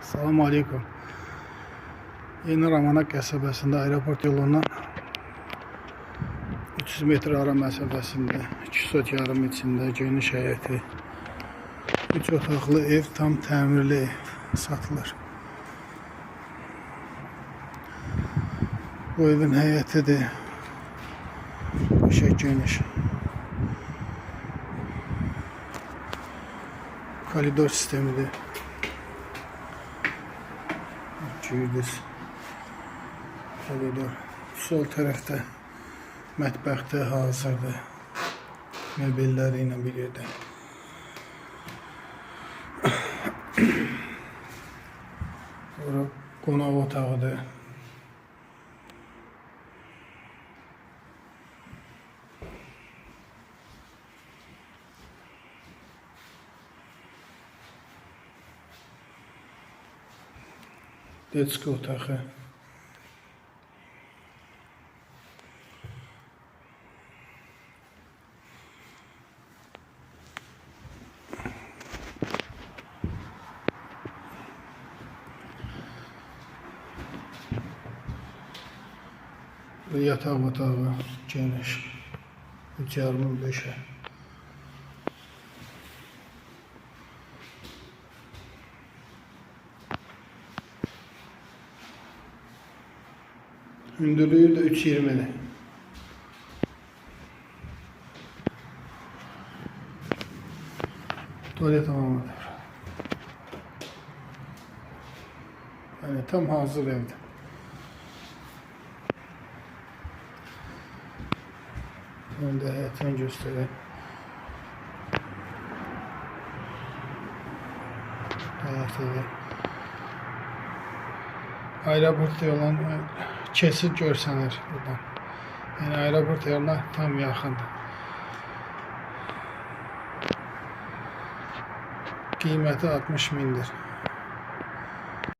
Salam aleykum. Yeni Ramanak qəsəbəsində aeroport yolundan 300 metr ara məsafəsində 2 sot yarım içində geniş həyəti 3 otaqlı ev tam təmirli satılır. Bu evin həyəti də şey geniş. Koridor sistemidir. Girdiz. Koridor. Sol tərəfdə mətbəxdə hazırdır. Mebelləri ilə bir yerdə. Bura qonaq otağıdır. детского таха. Yatağı batağı geniş. 25'e. Mündürlüğü de 3.20'de. Tuvalet tamamladı. Yani tam hazır evde. Ben de hayatını göstereyim. Hayatı da. Ayrapurt'ta olan kesit görsənir buradan. Yəni aeroport yoluna tam yaxındır. Qiyməti 60 mindir.